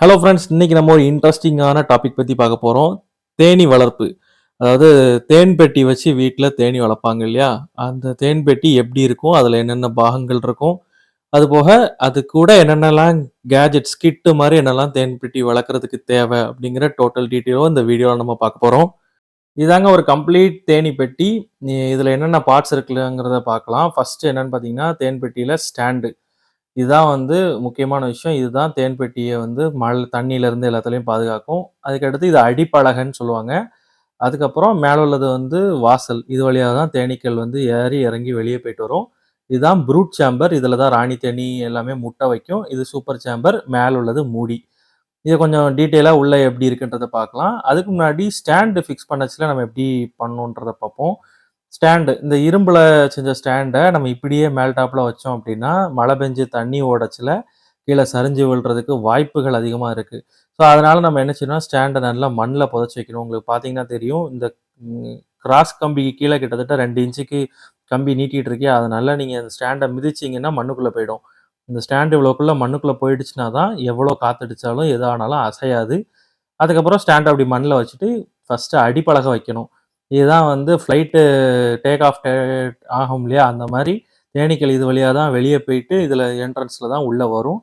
Hello friends இன்னைக்கு நம்ம ஒரு இன்ட்ரெஸ்டிங்கான டாபிக் பற்றி பார்க்க போகிறோம் தேனீ வளர்ப்பு. அதாவது தேன் பெட்டி வச்சு வீட்டில் தேனீ வளர்ப்பாங்க இல்லையா? அந்த தேன் பெட்டி எப்படி இருக்கும்? அதில் என்னென்ன பாகங்கள் இருக்கும்? அது போக அது கூட என்னென்னலாம் கேஜெட்ஸ் கிட்டு மாதிரி என்னெல்லாம் தேன் பெட்டி வளர்க்குறதுக்கு தேவை அப்படிங்கிற டோட்டல் டீட்டெயிலும் இந்த வீடியோவில் நம்ம பார்க்க போகிறோம் இதாங்க ஒரு கம்ப்ளீட் தேனி பெட்டி. இதில் என்னென்ன பார்ட்ஸ் இருக்குங்கிறத பார்க்கலாம். ஃபஸ்ட்டு என்னன்னு பார்த்தீங்கன்னா தேன் பெட்டியில் ஸ்டாண்டு இதுதான் வந்து முக்கியமான விஷயம். இதுதான் தேன்பெட்டிய வந்து மழை தண்ணியிலேருந்து எல்லாத்துலயும் பாதுகாக்கும். அதுக்கடுத்து இது அடிப்பலகன்னு சொல்லுவாங்க. அதுக்கப்புறம் மேல உள்ளது வந்து வாசல். இது வழியா தான் தேனீக்கள் வந்து ஏறி, இறங்கி வெளிய போயிட்டு வரும். இதுதான் ப்ரூட் சேம்பர். இதுல தான் ராணி தேனீ எல்லாமே முட்டை வைக்கும். இது சூப்பர் சேம்பர். மேல உள்ளது மூடி. இத கொஞ்சம் டீட்டெயிலா உள்ள எப்படி இருக்குன்றத பார்க்கலாம். அதுக்கு முன்னாடி ஸ்டாண்டு ஃபிக்ஸ் பண்ணச்சுல நம்ம எப்படி பண்ணணுன்றத பார்ப்போம். ஸ்டாண்டு இந்த இரும்பில் செஞ்ச ஸ்டாண்டை நம்ம இப்படியே மேல் டாப்பில் வச்சோம் அப்படின்னா, மழை பெஞ்சு தண்ணி ஓடச்சில் கீழே சரிஞ்சு விழுறதுக்கு வாய்ப்புகள் அதிகமாக இருக்குது ஸோ, அதனால் நம்ம என்ன செய்யணும் ஸ்டாண்டை நல்லா மண்ணில் புதைச்சி வைக்கணும். உங்களுக்கு பார்த்தீங்கன்னா தெரியும். இந்த கிராஸ் கம்பிக்கு கீழே கிட்டத்தட்ட ரெண்டு இன்ச்சுக்கு கம்பி நீட்டிகிட்டு இருக்கே, அதனால் நீங்கள் அந்த ஸ்டாண்டை மிதிச்சிங்கன்னா மண்ணுக்குள்ளே போயிடும். இந்த ஸ்டாண்டு இவ்வளோக்குள்ளே மண்ணுக்குள்ளே போயிடுச்சுனா தான், எவ்வளோ காற்றடிச்சாலும் எது ஆனாலும் அசையாது. அதுக்கப்புறம் ஸ்டாண்டை அப்படி மண்ணில் வச்சுட்டு, ஃபஸ்ட்டு அடிப்பழக வைக்கணும். இதுதான் வந்து ஃப்ளைட்டு டேக் ஆஃப் டே ஆகும் இல்லையா? அந்த மாதிரி தேனீக்கள் இது வழியாக தான் வெளியே போயிட்டு, இதில் என்ட்ரன்ஸில் தான் உள்ளே வரும்.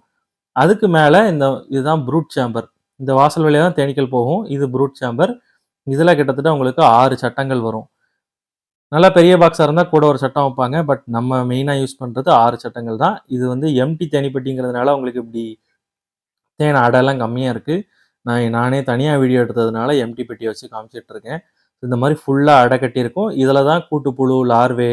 அதுக்கு மேலே இந்த இதுதான் ப்ரூட் சேம்பர். இந்த வாசல் வழியா தான் தேனீக்கள் போகும். இது ப்ரூட் சேம்பர். இதில் கிட்டத்தட்ட உங்களுக்கு ஆறு சட்டங்கள் வரும். நல்லா பெரிய பாக்ஸாக இருந்தால் கூட ஒரு சட்டம் வைப்பாங்க. பட் நம்ம மெயினாக யூஸ் பண்ணுறது ஆறு சட்டங்கள் தான். இது வந்து எம்டி தேனிப்பட்டிங்கிறதுனால உங்களுக்கு இப்படி தேன் அடைலாம் கம்மியாக இருக்குது நான் நானே தனியாக வீடியோ எடுத்ததுனால எம்டி பெட்டியை வச்சு காமிச்சிட்ருக்கேன் இந்த மாதிரி ஃபுல்லாக அடை கட்டியிருக்கும். இதில் தான் கூட்டுப்புழு, லார்வே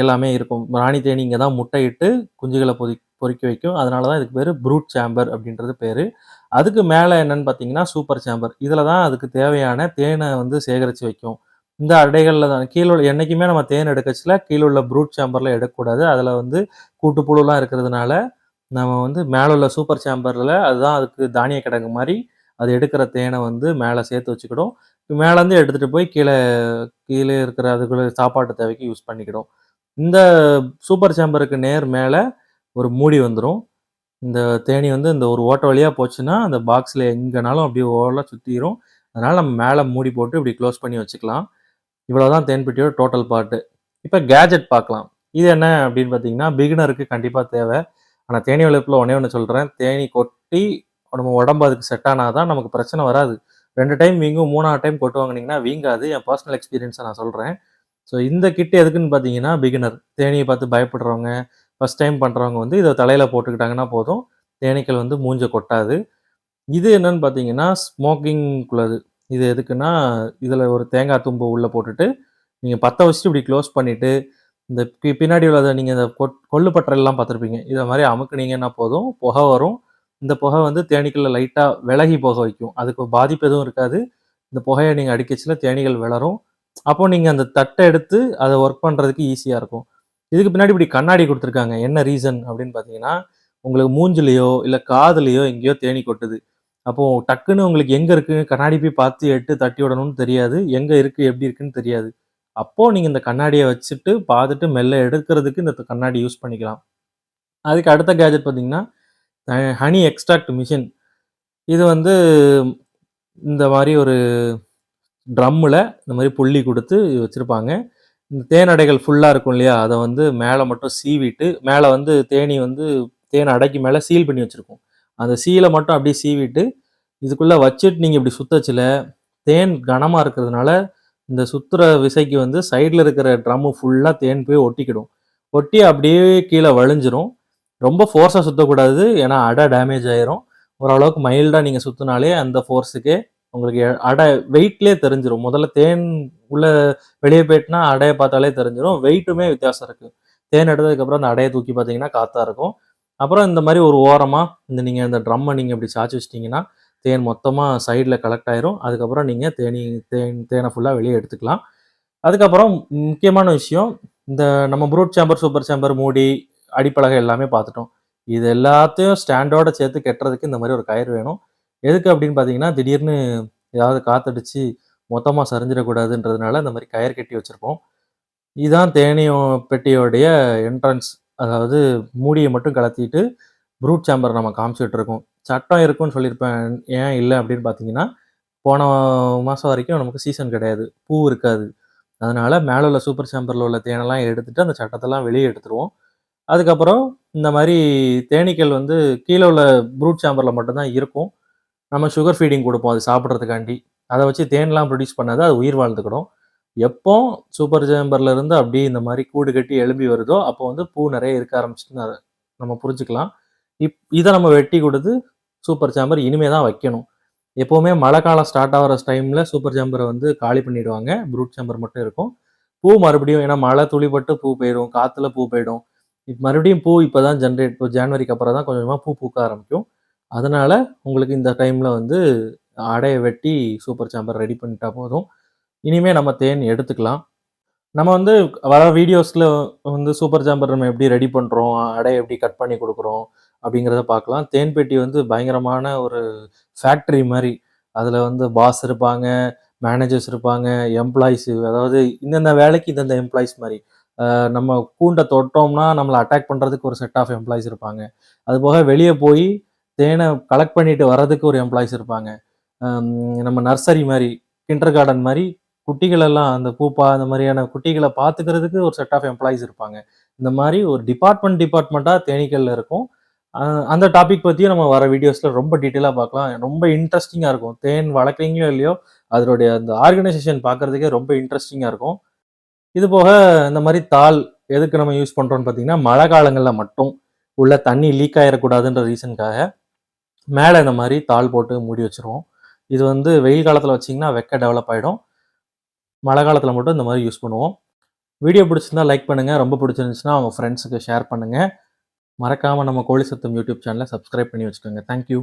எல்லாமே இருக்கும். ராணி தேனி இங்கே தான் முட்டையிட்டு குஞ்சுகளை பொதி பொறுக்கி வைக்கும். அதனால தான் இதுக்கு பேர் ப்ரூட் சேம்பர் அப்படின்றது பேர் அதுக்கு மேலே என்னன்னு பார்த்தீங்கன்னா, சூப்பர் சேம்பர். இதில் தான் அதுக்கு தேவையான தேனை வந்து சேகரித்து வைக்கும். இந்த அடைகளில் தான் கீழே உள்ள நம்ம தேன் எடுக்கச்சில கீழே உள்ள ப்ரூட் சேம்பரில் எடுக்கக்கூடாது. அதில் வந்து கூட்டுப்புழுலாம் இருக்கிறதுனால, நம்ம வந்து மேலே உள்ள சூப்பர் சேம்பரில் அதுதான் அதுக்கு தானிய கிடங்கு மாதிரி அது எடுக்கிற தேனை வந்து மேலே சேர்த்து வச்சுக்கிடும். மேலேருந்து எடுத்துட்டு போய் கீழே கீழே இருக்கிற அதுக்குள்ள சாப்பாட்டு தேவைக்கு யூஸ் பண்ணிக்கிடும். இந்த சூப்பர் சேம்பருக்கு நேர் மேலே ஒரு மூடி வந்துடும் இந்த தேனி வந்து இந்த ஒரு ஓட்டை வழியாக போச்சுன்னா, அந்த பாக்ஸில் எங்கேனாலும் அப்படியே ஓரலா சுற்றிடும் அதனால் நம்ம மேலே மூடி போட்டு இப்படி க்ளோஸ் பண்ணி வச்சுக்கலாம். இவ்வளோதான் தேன் பெட்டியோட டோட்டல் பார்ட்டு. இப்போ கேஜெட் பார்க்கலாம். இது என்ன அப்படின்னு பார்த்தீங்கன்னா, பிகினருக்கு கண்டிப்பாக தேவை. ஆனால் தேனி வளர்ப்பில் ஒன்றே ஒன்று சொல்கிறேன் தேனீ கொட்டி நம்ம உடம்பு அதுக்கு செட் ஆனால் தான் நமக்கு பிரச்சனை வராது. ரெண்டு டைம் வீங்கும். மூணாவது டைம் கொட்டு வாங்கினீங்கன்னா வீங்காது. என் பர்சனல் எக்ஸ்பீரியன்ஸை நான் சொல்கிறேன் ஸோ இந்த கிட் எதுக்குன்னு பார்த்தீங்கன்னா, பிகினர். தேனியை பார்த்து பயப்படுறவங்க, ஃபர்ஸ்ட் டைம் பண்ணுறவங்க வந்து இதை தலையில் போட்டுக்கிட்டாங்கன்னா போதும். தேனீக்கள் வந்து மூஞ்ச கொட்டாது. இது என்னன்னு பார்த்தீங்கன்னா, ஸ்மோக்கிங்குள்ளது இது எதுக்குன்னா, இதில் ஒரு தேங்காய் தும்பு உள்ளே போட்டுட்டு, நீங்கள் பற்ற வச்சுட்டு இப்படி க்ளோஸ் பண்ணிவிட்டு இந்த பி பின்னாடி உள்ளதை நீங்கள் இந்த கொட் கொள்ளு பட்டறைலாம் பார்த்துருப்பீங்க. இதை மாதிரி அமுக்குனீங்கன்னா போதும். புகை வரும். இந்த புகை வந்து தேனீக்களை லைட்டாக விலகி போக வைக்கும். அதுக்கு பாதிப்பு எதுவும் இருக்காது. இந்த புகையை நீங்கள் அடிக்கச்சுன்னா தேனீகள் விளரும் அப்போ நீங்கள் அந்த தட்டை எடுத்து அதை ஒர்க் பண்ணுறதுக்கு ஈஸியாக இருக்கும். இதுக்கு பின்னாடி இப்படி கண்ணாடி கொடுத்துருக்காங்க என்ன ரீசன் அப்படின்னு பார்த்தீங்கன்னா, உங்களுக்கு மூஞ்சிலையோ இல்லை காதுலையோ எங்கேயோ தேனீ கொட்டுது. அப்போ டக்குன்னு உங்களுக்கு எங்கே இருக்குன்னு கண்ணாடி போய் பார்த்து எட்டு தட்டி விடணும்னு தெரியாது. எங்கே இருக்குது எப்படி இருக்குன்னு தெரியாது. அப்போது நீங்கள் இந்த கண்ணாடியை வச்சுட்டு பார்த்துட்டு மெல்ல எடுக்கிறதுக்கு இந்த கண்ணாடி யூஸ் பண்ணிக்கலாம். அதுக்கு அடுத்த கேட்ஜெட் பார்த்தீங்கன்னா, ஹனி எக்ஸ்ட்ராக்ட் மிஷின். இது வந்து இந்த மாதிரி ஒரு ட்ரம்மில் இந்த மாதிரி புள்ளி கொடுத்து வச்சுருப்பாங்க இந்த தேன் அடைகள் இருக்கும் இல்லையா? அதை வந்து மேலே மட்டும் சீவிட்டு, மேலே வந்து தேனீ வந்து தேன் அடைக்கு மேலே சீல் பண்ணி வச்சுருக்கோம் அந்த சீலை மட்டும் அப்படியே சீவிட்டு, இதுக்குள்ளே வச்சுட்டு நீங்கள் இப்படி சுத்தச்சில தேன் கனமாக இருக்கிறதுனால, இந்த சுத்துற விசைக்கு வந்து சைடில் இருக்கிற ட்ரம்மு ஃபுல்லாக தேன் போய் ஒட்டிக்கிடும். ஒட்டி அப்படியே கீழே வழிஞ்சிரும். ரொம்ப ஃபோர்ஸாக சுற்றக்கூடாது ஏன்னா அடை டேமேஜ் ஆயிரும். ஓரளவுக்கு மைல்டாக நீங்கள் சுற்றினாலே அந்த ஃபோர்ஸுக்கே உங்களுக்கு அடை வெயிட்லேயே தெரிஞ்சிடும் முதல்ல தேன் உள்ளே வெளியே போயிட்டுனா அடையை பார்த்தாலே தெரிஞ்சிடும் வெயிட்டுமே வித்தியாசம் இருக்குது தேன் எடுத்ததுக்கப்புறம் அந்த அடையை தூக்கி பார்த்தீங்கன்னா காற்றாக இருக்கும். அப்புறம் இந்த மாதிரி ஒரு ஓரமாக இந்த நீங்கள் இந்த ட்ரம்மை நீங்கள் இப்படி சாய்ச்சி வச்சிட்டிங்கன்னா தேன் மொத்தமாக சைடில் கலெக்ட் ஆயிரும். அதுக்கப்புறம் நீங்கள் தேனீ தேன் தேனை ஃபுல்லாக வெளியே எடுத்துக்கலாம். அதுக்கப்புறம் முக்கியமான விஷயம், இந்த நம்ம ப்ரூட் சேம்பர், சூப்பர் சேம்பர், மூடி, அடிப்பலகை எல்லாமே பார்த்துட்டோம். இது எல்லாத்தையும் ஸ்டாண்டோட சேர்த்து கட்டுறதுக்கு இந்த மாதிரி ஒரு கயிறு வேணும். எதுக்கு அப்படின்னு பார்த்தீங்கன்னா, திடீர்னு ஏதாவது காத்தடிச்சு மொத்தமாக சரிஞ்சிடக்கூடாதுன்றதுனால இந்த மாதிரி கயிறு கட்டி வச்சுருப்போம் இதுதான் தேனியோ பெட்டியோடைய என்ட்ரன்ஸ். அதாவது மூடியை மட்டும் கலத்திட்டு ப்ரூட் சேம்பர் நம்ம காமிச்சிட்டு இருக்கோம். சட்டம் இருக்குன்னு சொல்லியிருப்பேன். ஏன் இல்லை அப்படின்னு பார்த்தீங்கன்னா, போன மாதம் வரைக்கும் நமக்கு சீசன் கிடையாது. பூ இருக்காது. அதனால மேலே உள்ள சூப்பர் சேம்பரில் உள்ள தேனெல்லாம் எடுத்துகிட்டு அந்த சட்டத்தெல்லாம் வெளியே எடுத்துருவோம். அதுக்கப்புறம் இந்த மாதிரி தேனீக்கள் வந்து கீழே உள்ள ப்ரூட் சாம்பரில் மட்டும்தான் இருக்கும். நம்ம சுகர் ஃபீடிங் கொடுப்போம் அது சாப்பிட்றதுக்காண்டி அதை வச்சு தேன்லாம் ப்ரொடியூஸ் பண்ணாது. அது உயிர் வாழ்ந்துக்கிடும். எப்போ சூப்பர் சேம்பர்ல இருந்து அப்படியே இந்த மாதிரி கூடு கட்டி எழும்பி வருதோ, அப்போ வந்து பூ நிறைய இருக்க ஆரம்பிச்சுன்னு அதை நம்ம புரிஞ்சுக்கலாம். இப் இதை நம்ம வெட்டி கொடுத்து சூப்பர் சாம்பர் இனிமே தான் வைக்கணும். எப்போவுமே மழை காலம் ஸ்டார்ட் ஆகிற டைமில் சூப்பர் சாம்பரை வந்து காலி பண்ணிவிடுவாங்க ப்ரூட் சாம்பர் மட்டும் இருக்கும். பூ மறுபடியும் ஏன்னா மழை துளிப்பட்டு பூ போயிடும் காற்றுல பூ போயிடும். இப்போ மறுபடியும் பூ இப்போ தான் ஜென்ரேட் இப்போ ஜான்வரிக்கு அப்புறம் தான் கொஞ்சமாக பூ பூக்க ஆரம்பிக்கும். அதனால் உங்களுக்கு இந்த டைமில் வந்து அடையை வெட்டி சூப்பர் சாம்பர் ரெடி பண்ணிட்டா போதும். இனிமேல் நம்ம தேன் எடுத்துக்கலாம். நம்ம வந்து வர வீடியோஸில் வந்து சூப்பர் சாம்பர் நம்ம எப்படி ரெடி பண்ணுறோம் அடையை எப்படி கட் பண்ணி கொடுக்குறோம் அப்படிங்கிறத பார்க்கலாம். தேன் பெட்டி வந்து பயங்கரமான ஒரு ஃபேக்ட்ரி மாதிரி அதில் வந்து பாஸ் இருப்பாங்க, மேனேஜர்ஸ் இருப்பாங்க, எம்ப்ளாயீஸ் அதாவது இந்தந்த வேலைக்கு இந்தந்த எம்ப்ளாயீஸ் மாதிரி நம்ம கூண்டை தொட்டோம்னா, நம்மளை அட்டாக் பண்ணுறதுக்கு ஒரு செட் ஆஃப் எம்ப்ளாயீஸ் இருப்பாங்க. அதுபோக வெளியே போய் தேனை கலெக்ட் பண்ணிட்டு வர்றதுக்கு ஒரு எம்ப்ளாயீஸ் இருப்பாங்க. நம்ம நர்சரி மாதிரி கிண்டர் கார்டன் மாதிரி குட்டிகளெல்லாம் அந்த பூப்பா அந்த மாதிரியான குட்டிகளை பார்த்துக்கிறதுக்கு ஒரு செட் ஆஃப் எம்ப்ளாயீஸ் இருப்பாங்க. இந்த மாதிரி ஒரு டிபார்ட்மெண்ட் டிபார்ட்மெண்ட்டாக தேனீக்கல்ல இருக்கும். அந்த டாபிக் பற்றியும் நம்ம வர வீடியோஸில் ரொம்ப டீட்டெயிலாக பார்க்கலாம். ரொம்ப இன்ட்ரெஸ்டிங்காக இருக்கும். தேன் வளர்க்குறீங்களோ இல்லையோ, அதனுடைய அந்த ஆர்கனைசேஷன் பார்க்கறதுக்கே ரொம்ப இன்ட்ரெஸ்டிங்காக இருக்கும். இது போக இந்த மாதிரி தாள் எதுக்கு நம்ம யூஸ் பண்ணுறோம்னு பார்த்தீங்கன்னா, மழை காலங்களில் மட்டும் உள்ள தண்ணி லீக் ஆகிடக்கூடாதுன்ற ரீசனுக்காக, மேலே இந்த மாதிரி தாள் போட்டு மூடி வச்சுருவோம். இது வந்து வெயில் காலத்தில் வச்சீங்கன்னா வெக்க டெவலப் ஆகிடும் மழை காலத்தில் மட்டும் இந்த மாதிரி யூஸ் பண்ணுவோம். வீடியோ பிடிச்சிருந்தா லைக் பண்ணுங்கள் ரொம்ப பிடிச்சிருந்துச்சுன்னா உங்க ஃப்ரெண்ட்ஸுக்கு ஷேர் பண்ணுங்கள் மறக்காமல் நம்ம கோழி சத்தம் யூடியூப் சேனலை சப்ஸ்கிரைப் பண்ணி வச்சுக்கோங்க. Thank you.